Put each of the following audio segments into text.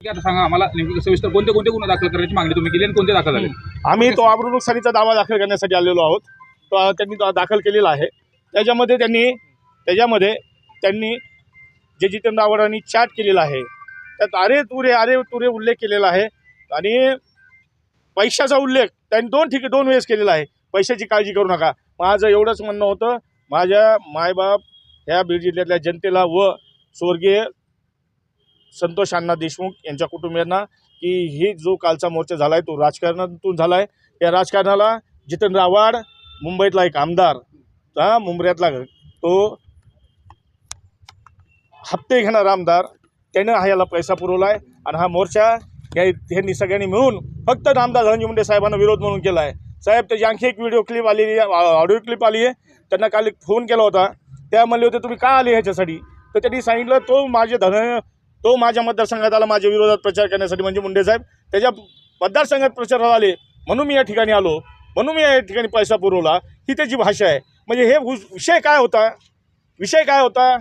आता सांगा आम्हाला नेमकी सविस्तर कोणते कोणते गुन्हे दाखल करण्याची मागणी तुम्ही केली आणि कोणते दाखल झाले? आम्ही तो अब्रुनुकसानीचा दावा दाखल करण्यासाठी आलेलो आहोत. तो त्यांनी तो दाखल केलेला आहे. त्याच्यामध्ये त्यांनी त्याच्यामध्ये त्यांनी जे जितेंद्र आव्हाडांनी चॅट केलेला आहे त्यात अरे तुरे अरे तुरे उल्लेख केलेला आहे आणि पैशाचा उल्लेख त्यांनी दोन ठिक दोन वेळेस केलेला आहे. पैशाची काळजी करू नका. माझं एवढंच म्हणणं होतं माझ्या मायबाप ह्या बीड जिल्ह्यातल्या जनतेला व स्वर्गीय संतोष अण्णा देशमुख यांच्या कुटुंबियांना की हे जो कालचा मोर्चा झाला आहे तो राजकारणातून झाला आहे या राजकारणाला जितेंद्र आव्हाड मुंबईतला एक आमदार हा मुंबऱ्यातला तो हप्ते घेणारा आमदार त्यानं हा याला पैसा पुरवला आहे आणि हा मोर्चा या ह्यांनी सगळ्यांनी मिळून फक्त रामदास धनंजय मुंडे साहेबांना विरोध म्हणून केला आहे साहेब त्याची आणखी एक व्हिडिओ क्लिप आलेली आहे ऑडिओ क्लिप आली आहे. त्यांना काल एक फोन केला होता. त्या म्हणले होते तुम्ही का आले ह्याच्यासाठी? तर त्यांनी सांगितलं तो माझे धन तो माझ्या मतदारसंघात आला माझ्या विरोधात प्रचार करण्यासाठी म्हणजे मुंडे साहेब. त्याच्या मतदारसंघात प्रचाराला आले म्हणून मी या ठिकाणी आलो. म्हणून मी या ठिकाणी पैसा पुरवला. ही त्याची भाषा आहे. म्हणजे हे वि- विषय काय होता? विषय काय होता?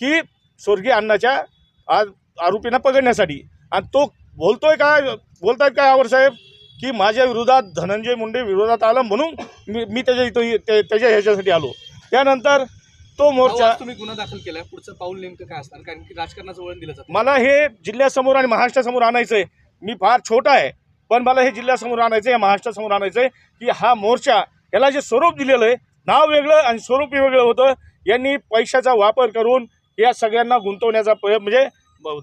की स्वर्गीय अण्णाच्या आज आरोपींना पकडण्यासाठी. आणि तो बोलतोय काय? बोलतायत काय आवर साहेब? की माझ्या विरोधात धनंजय मुंडे विरोधात आला म्हणून मी मी त्याच्या इथं ते- त्याच्या ह्याच्यासाठी आलो. त्यानंतर तो मोर्चा तुम्ही गुन्हा दाखल केलाय. पुढचं पाऊल नेमकं काय असणार? कारण की राजकारणाचं वळण दिलं जातं. मला हे जिल्ह्यासमोर आणि महाराष्ट्रासमोर आणायचं आहे मी फार छोटा आहे पण मला हे जिल्ह्यासमोर आणायचं आहे महाराष्ट्रासमोर आणायचं आहे की हा मोर्चा याला जे स्वरूप दिलेलं आहे नाव वेगळं आणि स्वरूपही वेगळं होतं. यांनी पैशाचा वापर करून या सगळ्यांना गुंतवण्याचा प्रय म्हणजे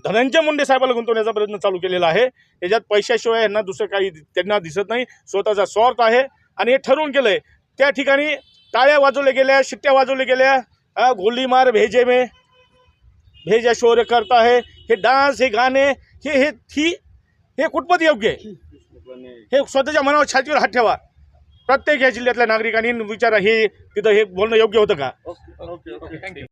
धनंजय मुंडे साहेबाला गुंतवण्याचा प्रयत्न चालू केलेला आहे. त्याच्यात पैशाशिवाय यांना दुसरं काही त्यांना दिसत नाही. स्वतःचा स्वार्थ आहे आणि हे ठरवून केलं आहे त्या ठिकाणी टाळ्या वाजवल्या गेल्या शिट्ट्या वाजवल्या गेल्या. गोली मार भेजे में। भेजा शौर्य करता है। हे डान्स हे गाणे हे हे ही हे कुठपत योग्य। आहे हे स्वतःच्या मनावर छातीवर हात ठेवा। प्रत्येक या जिल्ह्यातल्या नागरिकांनी विचारा हे तिथं हे बोलणं योग्य होतं का? थँक्यू